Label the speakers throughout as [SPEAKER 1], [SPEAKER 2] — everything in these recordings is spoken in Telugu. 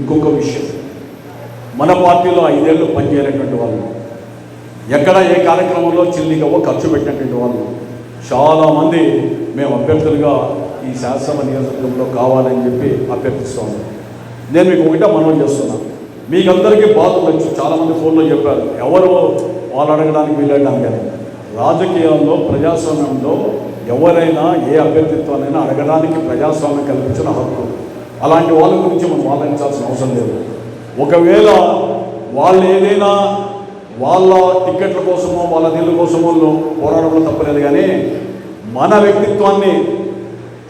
[SPEAKER 1] ఇంకొక విషయం. మన పార్టీలో ఐదేళ్ళు పనిచేయనటువంటి వాళ్ళు ఎక్కడ ఏ కార్యక్రమంలో చిల్లిగవో ఖర్చు పెట్టినటువంటి వాళ్ళు చాలామంది మేము అభ్యర్థులుగా ఈ శాసనసభ నియోజకవర్గంలో కావాలని చెప్పి అభ్యర్థిస్తాము నేను మీకు ఒకటే మనం చేస్తున్నాను మీకు అందరికీ బాధ ఉండొచ్చు చాలామంది ఫోన్లో చెప్పారు ఎవరు వాళ్ళు అడగడానికి వీలడానికి అని రాజకీయాల్లో ప్రజాస్వామ్యంలో ఎవరైనా ఏ అభ్యర్థిత్వానైనా అడగడానికి ప్రజాస్వామ్యం కల్పించిన హక్కు. అలాంటి వాళ్ళ గురించి మనం ఆలోచించాల్సిన అవసరం లేదు. ఒకవేళ వాళ్ళు ఏదైనా వాళ్ళ టిక్కెట్ల కోసమో వాళ్ళ నీళ్ళ కోసమో పోరాడంలో తప్పలేదు కానీ మన వ్యక్తిత్వాన్ని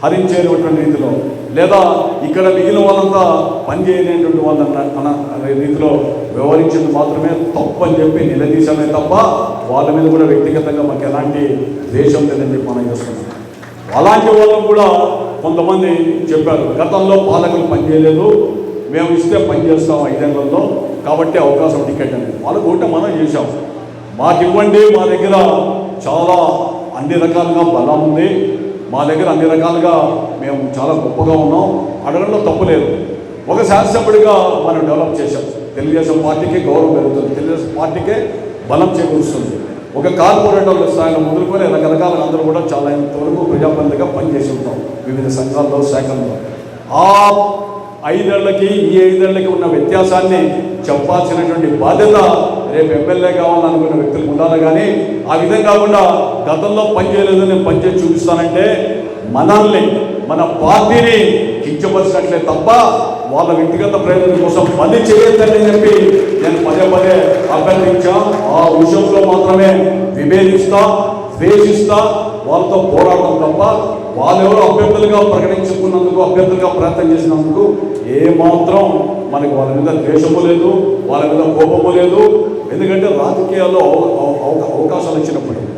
[SPEAKER 1] హరించేటువంటి రీతిలో లేదా ఇక్కడ మిగిలిన వాళ్ళంతా పనిచేయలేనటువంటి వాళ్ళు అన్న అనే రీతిలో వ్యవహరించింది మాత్రమే తప్పు అని చెప్పి నిలదీశామే తప్ప వాళ్ళ మీద కూడా వ్యక్తిగతంగా మాకు ఎలాంటి ద్వేషం లేదని చెప్పి మనం చేస్తున్నాం. అలాంటి వాళ్ళు కూడా కొంతమంది చెప్పారు గతంలో పాలకులు పనిచేయలేదు మేము ఇస్తే పని చేస్తాం ఐదేళ్ళలో కాబట్టి అవకాశం టికెట్ అని. వాళ్ళకు ఒకటే మనం చేశాం. మాకు ఇవ్వండి మా దగ్గర చాలా అన్ని రకాలుగా బలం ఉంది. మా దగ్గర అన్ని రకాలుగా మేము చాలా గొప్పగా ఉన్నాం. అడగడంలో తప్పు లేదు. ఒక శాసనసభ్యుడిగా మనం డెవలప్ చేశాం. తెలుగుదేశం పార్టీకి గౌరవం పెరుగుతుంది. తెలుగుదేశం పార్టీకే బలం చేకూరుస్తుంది. ఒక కార్పొరేటర్ల స్థాయిలో మొదలుకొని రకరకాల అందరూ కూడా చాలా ఇంతవరకు ప్రజాప్రతినిధిగా ఉంటాం వివిధ సంఘాల్లో శాఖల్లో. ఆ ఐదేళ్ళకి ఈ ఐదేళ్ళకి ఉన్న వ్యత్యాసాన్ని చెప్పాల్సినటువంటి బాధ్యత రేపు ఎమ్మెల్యే కావాలనుకున్న వ్యక్తులకు ఉండాలి. కానీ ఆ విధంగా కాకుండా గతంలో పనిచేయలేదు నేను పనిచేసి చూపిస్తానంటే మనల్ని మన పార్టీని కించపరిచినట్లే తప్ప వాళ్ళ వ్యక్తిగత ప్రయోజనం కోసం పని చేయొద్దని చెప్పి నేను పదే పదే అభ్యర్థించా. ఆ విషయంలో మాత్రమే విభేదిస్తా ద్వేషిస్తా వాళ్ళతో పోరాడడం తప్ప వాళ్ళెవరో అభ్యర్థులుగా ప్రకటించుకున్నందుకు అభ్యర్థులుగా ప్రయత్నం చేసినందుకు ఏమాత్రం మనకి వాళ్ళ మీద ద్వేషము లేదు వాళ్ళ మీద కోపము లేదు. ఎందుకంటే రాజకీయాల్లో అవ- అవకాశాలు ఇచ్చినప్పుడు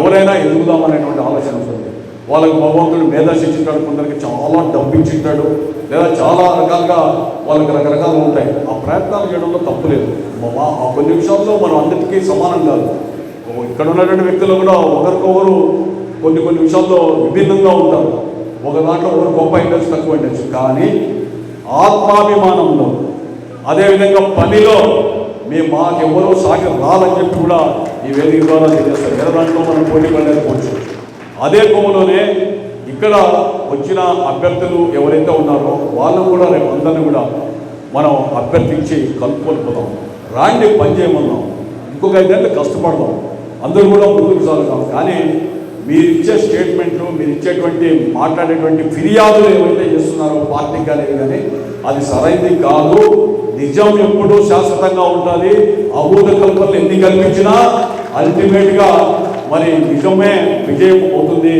[SPEAKER 1] ఎవరైనా ఎదుగుదామనేటువంటి ఆలోచన ఉంటుంది. వాళ్ళకి భగవంతుడు మేధాశ కొందరికి చాలా డబ్బించుంటాడు లేదా చాలా రకాలుగా వాళ్ళకి రకరకాలు ఉంటాయి. ఆ ప్రయత్నాలు చేయడంలో తప్పు లేదు. మా ఆ కొన్ని విషయాల్లో మనం అందరికీ సమానం కాదు. ఇక్కడ ఉన్నటువంటి వ్యక్తులు కూడా ఒకరికొకరు కొన్ని కొన్ని విషయాల్లో విభిన్నంగా ఉంటారు. ఒక దాంట్లో ఒకరు గొప్ప ఇండొచ్చు తక్కువ ఇండొచ్చు కానీ ఆత్మాభిమానంలో అదేవిధంగా పనిలో మేము మాకెవరో సాగి రాదని చెప్పి కూడా ఈ వేదిక ద్వారా తెలియజేస్తారు. వేరే దాంట్లో మనం పోటీ పడలేకపోవచ్చు. అదే కోవలోనే ఇక్కడ వచ్చిన అభ్యర్థులు ఎవరైతే ఉన్నారో వాళ్ళు కూడా రేపు అందరిని కూడా మనం అభ్యర్థించి కలుపుకొని పోదాం రాండి పని చేయమన్నాం. ఇంకొక ఐదేళ్ళు కష్టపడదాం. అందరూ కూడా ముందుకు సాగుతాం కానీ మీరు ఇచ్చే స్టేట్మెంట్లు మీరు ఇచ్చేటువంటి మాట్లాడేటువంటి ఫిర్యాదులు ఏవైతే చేస్తున్నారో పార్టీకి కానీ కానీ అది సరైనది కాదు. నిజం ఎప్పుడూ శాశ్వతంగా ఉంటుంది అభూత కల్పనలు ఎన్ని కల్పించినా అల్టిమేట్గా మరి నిజమే విజయం అవుతుంది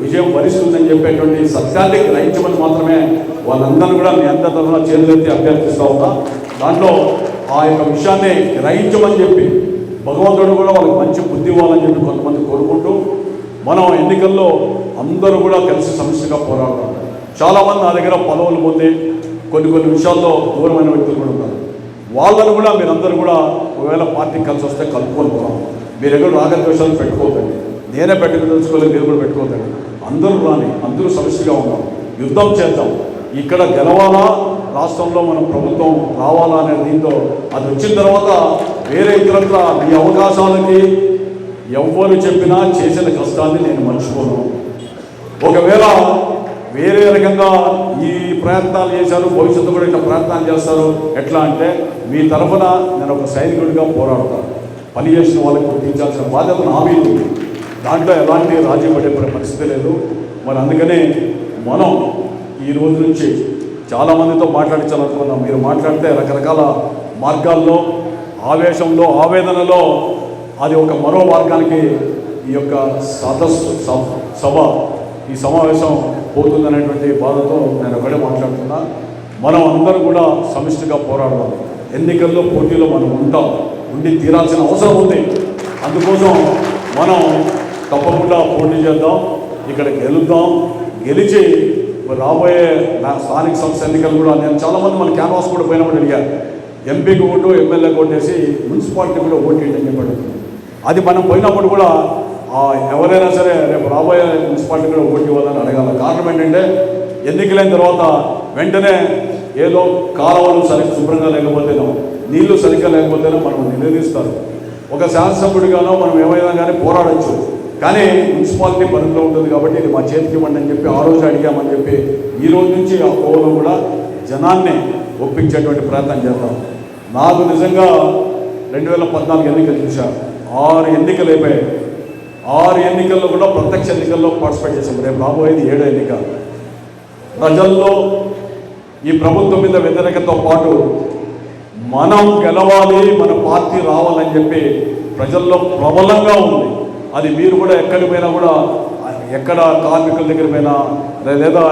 [SPEAKER 1] విజయం వరిస్తుందని చెప్పేటువంటి సత్యాన్ని గ్రహించమని మాత్రమే వాళ్ళందరూ కూడా మీ అందరి తరఫున చేతులెత్తి అభ్యర్థిస్తూ ఉన్నా. దాంట్లో ఆ యొక్క విషయాన్ని గ్రహించమని చెప్పి భగవంతుడు కూడా వాళ్ళకి మంచి బుద్ధి ఇవ్వాలని చెప్పి కొంతమంది కోరుకుంటూ మనం ఎన్నికల్లో అందరూ కూడా కలిసి సమస్యగా పోరాడతాం. చాలామంది నా దగ్గర పదవులు పోతే కొన్ని కొన్ని విషయాల్లో దూరమైన వ్యక్తులు కూడా ఉన్నారు. వాళ్ళను కూడా మీరందరూ కూడా ఒకవేళ పార్టీ కలిసి వస్తే కలుపుకొని పోరాం మీరు ఎక్కడ రాగద్వేషాలు పెట్టుకోకండి. నేనే పెట్టుకోదలుచుకోలేదు మీరు కూడా పెట్టుకోకండి. అందరూ రాని అందరూ సమస్యగా ఉన్నాం. యుద్ధం చేద్దాం. ఇక్కడ గెలవాలా? రాష్ట్రంలో మనం ప్రభుత్వం రావాలా అనే దీంతో అది వచ్చిన తర్వాత వేరే ఇతరత్ర మీ అవకాశాలకి ఎవ్వరు చెప్పినా చేసిన కష్టాన్ని నేను మర్చిపోను. ఒకవేళ వేరే రకంగా ఈ ప్రయత్నాలు చేశారు భవిష్యత్తు కూడా ఇట్లా ప్రయత్నాలు చేస్తారు ఎట్లా అంటే మీ తరఫున నేను ఒక సైనికుడిగా పోరాడతాను. పని చేసిన వాళ్ళకి గుర్తించాల్సిన బాధ్యత నా మీద దాంట్లో ఎలాంటి రాజీ పడే పరిస్థితి లేదు. మరి అందుకనే మనం ఈ రోజు నుంచి చాలామందితో మాట్లాడించాలనుకున్నాం. మీరు మాట్లాడితే రకరకాల మార్గాల్లో ఆవేశంలో ఆవేదనలో అది ఒక మరో మార్గానికి ఈ యొక్క సదస్సు సభ- సభ ఈ సమావేశం పోతుందనేటువంటి బాధతో నేను ఒకటే మాట్లాడుతున్నా. మనం అందరూ కూడా సమిష్టిగా పోరాడదాం. ఎన్నికల్లో పోటీలో మనం ఉంటాం. ఉండి తీరాల్సిన అవసరం ఉంది. అందుకోసం మనం తప్పకుండా పోటీ చేద్దాం ఇక్కడ గెలుద్దాం. గెలిచి రాబోయే నా స్థానిక సంస్థ ఎన్నికలు కూడా నేను చాలామంది మన క్యాన్వాస్ కూడా పోయినప్పుడు అడిగాను ఎంపీకి ఓటు ఎమ్మెల్యేకి ఓటేసి మున్సిపాలిటీ కూడా ఓటు వేయండి అని అది మనం పోయినప్పుడు కూడా ఎవరైనా సరే రేపు రాబోయే మున్సిపాలిటీ కూడా ఓటు ఇవ్వాలని అడగాలి. కారణం ఏంటంటే ఎన్నికలైన తర్వాత వెంటనే ఏదో కాలువలు సరిగ్గా శుభ్రంగా లేకపోతేనో నీళ్ళు సరిగ్గా లేకపోతేనో మనం నిలదీస్తారు. ఒక శాసనసభ్యుడిగానో మనం ఏమైనా కానీ పోరాడచ్చు. కానీ మున్సిపాలిటీ పనుల్లో ఉంటుంది కాబట్టి ఇది మా చేతికి ఇవ్వండి అని చెప్పి ఆ రోజు అడిగామని చెప్పి ఈ రోజు నుంచి ఆ కోవలో కూడా జనాన్ని ఒప్పించేటువంటి ప్రయత్నం చేద్దాం. నాకు నిజంగా రెండు వేల పద్నాలుగు ఎన్నికలు చూశాను ఆరు ఎన్నికలు అయిపోయాయి. ఆరు ఎన్నికల్లో కూడా ప్రత్యక్ష ఎన్నికల్లో పార్టిసిపేట్ చేసాం రేపు రాబోయేది ఏడో ఎన్నిక. ప్రజల్లో ఈ ప్రభుత్వం మీద వ్యతిరేకతో పాటు మనం గెలవాలి మన పార్టీ రావాలని చెప్పి ప్రజల్లో ప్రబలంగా ఉంది. అది మీరు కూడా ఎక్కడికి పోయినా కూడా ఎక్కడ కార్మికుల దగ్గర పోయినా లేదా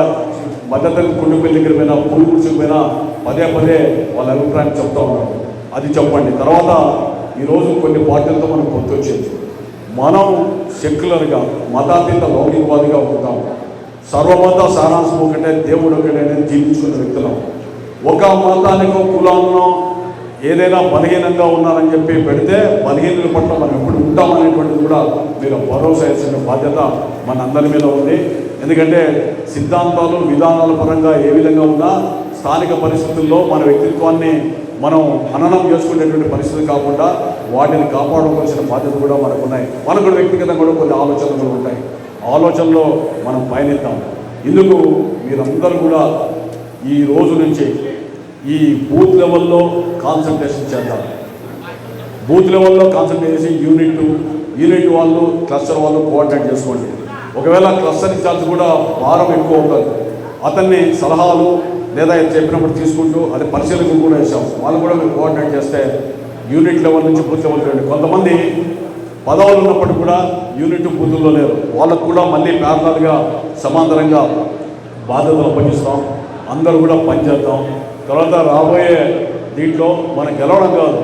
[SPEAKER 1] మద్దతు కుటుంబీల దగ్గర పోయినా పూలు గుడిసెకి పోయినా పదే పదే వాళ్ళ అభిప్రాయం చెప్తా ఉన్నారు అది చెప్పండి. తర్వాత ఈరోజు కొన్ని పార్టీలతో మనం గుర్తొచ్చింది. మనం సెక్యులర్గా మతాతీత లౌకికవాదిగా ఉంటాం. సర్వమత సారాంశం ఒకటే దేవుడు ఒకటే అనేది జీవించుకున్న వ్యక్తులం. ఒక మతానికో కులాన్నో ఏదైనా బలహీనంగా ఉన్నారని చెప్పి పెడితే బలహీనుల పట్ల మనం ఎప్పుడు ఉంటామనేటువంటిది కూడా మీరు భరోసా ఇచ్చిన బాధ్యత మన అందరి మీద ఉంది. ఎందుకంటే సిద్ధాంతాలు విధానాల పరంగా ఏ విధంగా ఉన్నా స్థానిక పరిస్థితుల్లో మన వ్యక్తిత్వాన్ని మనం హననం చేసుకునేటువంటి పరిస్థితి కాకుండా వాటిని కాపాడుకోవాల్సిన బాధ్యత కూడా మనకు ఉన్నాయి మనకు కూడా వ్యక్తిగతంగా కూడా కొన్ని ఆలోచనలు కూడా ఉంటాయి. ఆలోచనలో మనం పయనిద్దాం. ఇందుకు మీరందరూ కూడా ఈ రోజు నుంచి ఈ బూత్ లెవెల్లో కాన్సన్ట్రేషన్ చేద్దాం. బూత్ లెవెల్లో కాన్సన్ట్రేట్ చేసి యూనిట్ యూనిట్ వాళ్ళు క్లస్టర్ వాళ్ళు కోఆర్డినేట్ చేసుకోండి. ఒకవేళ క్లస్టర్ ఇన్ఛార్జ్ కూడా భారం ఎక్కువ ఉంటుంది. అతన్ని సలహాలు లేదా చెప్పినప్పుడు తీసుకుంటూ అది పరిశీలనకు కూడా వేసాం వాళ్ళు కూడా మేము కోఆర్డినేట్ చేస్తే యూనిట్ లెవెల్ నుంచి బూత్ లెవెల్ చూడండి కొంతమంది పదవులు ఉన్నప్పటికీ కూడా యూనిట్ బూతుల్లో లేరు. వాళ్ళకు కూడా మళ్ళీ ప్యారలల్గా సమాంతరంగా బాధ్యతలు అప్పగిస్తాం. అందరూ కూడా పనిచేద్దాం తర్వాత రాబోయే దీంట్లో మనం గెలవడం కాదు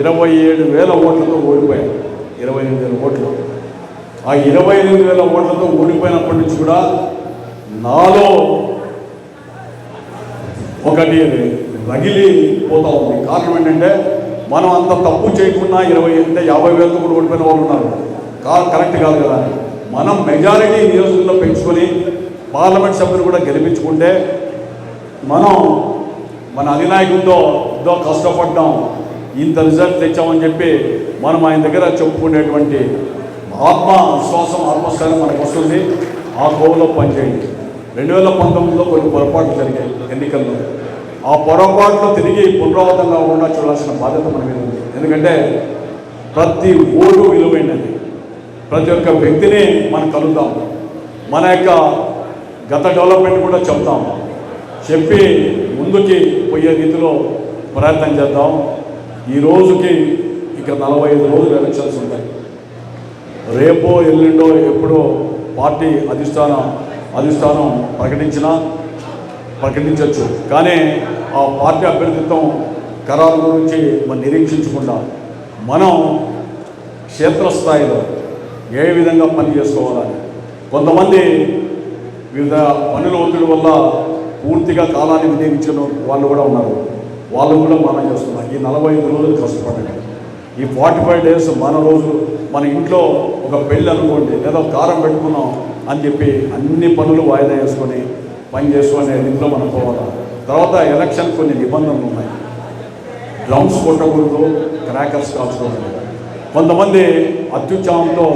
[SPEAKER 1] ఇరవై ఏడు వేల ఓట్లతో ఓడిపోయాం. ఇరవై ఎనిమిది వేల ఓట్లు. ఆ ఇరవై ఎనిమిది వేల ఓట్లతో ఓడిపోయినప్పటి నుంచి కూడా నాలో ఒకటి రగిలి పోతా ఉంది. కారణం ఏంటంటే మనం అంత తప్పు చేయకుండా ఇరవై అంటే యాభై వేలతో కూడా ఓడిపోయిన వాళ్ళు ఉన్నారు. కా కరెక్ట్ కాదు కదా. మనం మెజారిటీ నియోజకవర్గంలో పెంచుకొని పార్లమెంట్ సభ్యులు కూడా గెలిపించుకుంటే మనం మన అధినాయకుడితో ఎంతో కష్టపడ్డాం ఇంత రిజల్ట్ తెచ్చామని చెప్పి మనం ఆయన దగ్గర చెప్పుకునేటువంటి ఆత్మ విశ్వాసం ఆత్మస్థైర్యం మనకు వస్తుంది. ఆ కోవలో పనిచేయండి. రెండు వేల పంతొమ్మిదిలో కొన్ని పొరపాట్లు జరిగాయి ఎన్నికల్లో. ఆ పొరపాట్లు తిరిగి పునరావృతం కాకుండా చూడాల్సిన బాధ్యత మన మీద ఉంది. ఎందుకంటే ప్రతి ఓటు విలువైనది. ప్రతి ఒక్క వ్యక్తిని మనం కలుద్దాం. మన యొక్క గత డెవలప్మెంట్ కూడా చెప్తాం. చెప్పి ముందుకి పోయే రీతిలో ప్రయత్నం చేద్దాం. ఈ రోజుకి ఇక నలభై ఐదు రోజులు ఎలక్షన్స్ ఉంటాయి. రేపో ఎల్లుండో ఎప్పుడో పార్టీ అధిష్టానం అధిష్టానం ప్రకటించినా ప్రకటించవచ్చు కానీ ఆ పార్టీ అభ్యర్థిత్వం ఖరారు గురించి మనం నిరీక్షించకుండా మనం క్షేత్రస్థాయిలో ఏ విధంగా పని చేసుకోవాలని. కొంతమంది వివిధ పనుల ఒత్తిడి వల్ల పూర్తిగా కాలాన్ని వినియోగించిన వాళ్ళు కూడా ఉన్నారు. వాళ్ళు కూడా మనం చేస్తున్నాం. ఈ నలభై ఐదు రోజులు కష్టపడండి. ఈ ఫార్టీ ఫైవ్ డేస్ మన రోజు మన ఇంట్లో ఒక పెళ్ళి అనుకోండి లేదా కారం పెట్టుకున్నాం అని చెప్పి అన్ని పనులు వాయిదా వేసుకొని పని చేసుకునే ఇంట్లో మనం పోవాలి. తర్వాత ఎలక్షన్ కొన్ని నిబంధనలు ఉన్నాయి. డ్రమ్స్ కొట్టకూడదు క్రాకర్స్ కాల్చకూడదు. కొంతమంది అత్యుత్సాహంతో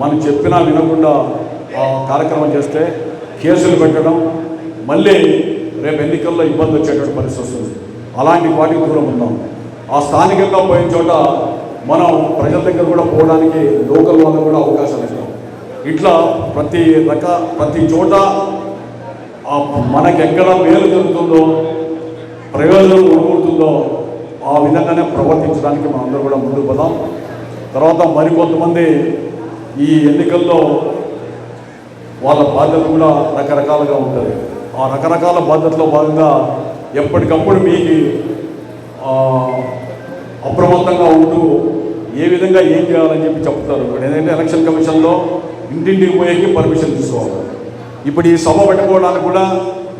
[SPEAKER 1] మనం చెప్పినా వినకుండా కార్యక్రమం చేస్తే కేసులు పెట్టడం మళ్ళీ రేపు ఎన్నికల్లో ఇబ్బంది వచ్చేటువంటి పరిస్థితి వస్తుంది. అలాంటి వాటికి దూరం ఉందాం. ఆ స్థానికంగా పోయిన చోట మనం ప్రజల దగ్గర కూడా పోవడానికి లోకల్ వాళ్ళకు కూడా అవకాశం ఇస్తాం ఇట్లా ప్రతి రక ప్రతి చోట మనకెక్కడ మేలు జరుగుతుందో ప్రయోజనం కూడుతుందో ఆ విధంగానే ప్రవర్తించడానికి మనం అందరూ కూడా ముందుకు పోదాం. తర్వాత మరికొంతమంది ఈ ఎన్నికల్లో వాళ్ళ బాధ్యత కూడా రకరకాలుగా ఉంటుంది ఆ రకరకాల బాధ్యతలో భాగంగా ఎప్పటికప్పుడు మీకు అప్రమత్తంగా ఉంటూ ఏ విధంగా ఏం చేయాలని చెప్పి చెప్తారు. ఇప్పుడు ఏదైతే ఎలక్షన్ కమిషన్లో ఇంటింటికి పోయేకి పర్మిషన్ తీసుకోవాలి. ఇప్పుడు ఈ సభ పెట్టుకోవడానికి కూడా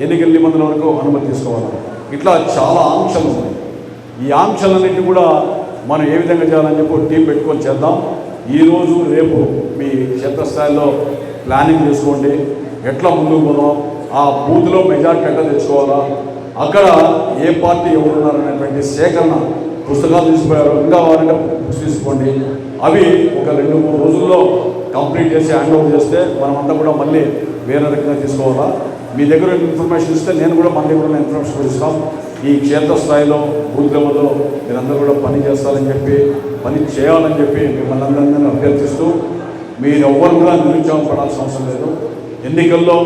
[SPEAKER 1] ఎన్నికల నిబంధనల వరకు అనుమతి తీసుకోవాలి. ఇట్లా చాలా ఆంక్షలు ఉన్నాయి. ఈ ఆంక్షలన్నింటినీ కూడా మనం ఏ విధంగా చేయాలని చెప్పి టీం పెట్టుకొని చేద్దాం. ఈరోజు రేపు మీ క్షేత్రస్థాయిలో ప్లానింగ్ చేసుకోండి. ఎట్లా ముందుకు పోదాం? ఆ బూత్లో మెజార్టీ ఎట్లా తెచ్చుకోవాలా? అక్కడ ఏ పార్టీ ఎవరున్నారు అనేటువంటి సేకరణ పుస్తకాలు తీసుకుపోయారు ఇంకా వారంటే తీసుకోండి. అవి ఒక రెండు మూడు రోజుల్లో కంప్లీట్ చేసి హ్యాండ్ ఓవర్ చేస్తే మనమంతా కూడా మళ్ళీ వేరే రకంగా తీసుకోవాలా? మీ దగ్గర ఇన్ఫర్మేషన్ ఇస్తే నేను కూడా మన దగ్గర ఇన్ఫర్మేషన్ ఇస్తాం. ఈ క్షేత్రస్థాయిలో బూత్ లెవెల్లో మీరందరూ కూడా పని చేస్తారని చెప్పి పని చేయాలని చెప్పి మిమ్మల్ని అందరినీ అభ్యర్థిస్తూ మీరు ఎవ్వరు కూడా నిరుత్సాహపడాల్సిన అవసరం లేదు. ఎన్నికల్లో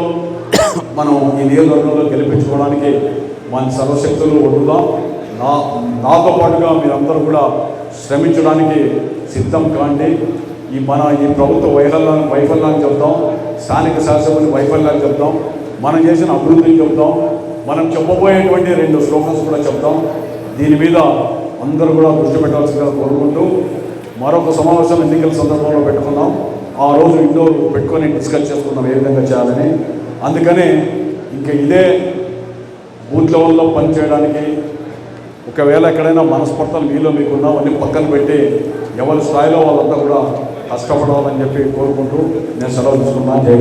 [SPEAKER 1] మనం ఈ నియోజకవర్గంలో గెలిపించుకోవడానికి మన సర్వశక్తులు ఒడ్డుదాం నా నాతో పాటుగా మీరందరూ కూడా శ్రమించడానికి సిద్ధం కాండి. ఈ మన ఈ ప్రభుత్వ వైఫల్యాన్ని వైఫల్యాన్ని చెప్తాం స్థానిక శాసనసభ్యుని వైఫల్యాన్ని చెప్తాం మనం చేసిన అభివృద్ధిని చెప్తాం మనం చెప్పబోయేటువంటి రెండు స్లోగన్స్ కూడా చెప్తాం. దీని మీద అందరూ కూడా దృష్టి పెట్టాల్సిందిగా కోరుకుంటూ మరొక సమావేశం ఎన్నికల సందర్భంలో పెట్టుకున్నాం ఆ రోజు ఇండోర్ పెట్టుకొని డిస్కస్ చేసుకున్నాం ఏ విధంగా చేయాలని. అందుకని ఇంకా ఇదే బూత్ లెవెల్లో పనిచేయడానికి ఒకవేళ ఎక్కడైనా మనస్పర్ధలు మీలో మీకున్నా అవన్నీ పక్కన పెట్టి ఎవరి స్థాయిలో వాళ్ళంతా కూడా కష్టపడాలని చెప్పి కోరుకుంటూ నేను సెలవు తీసుకున్నాను. జై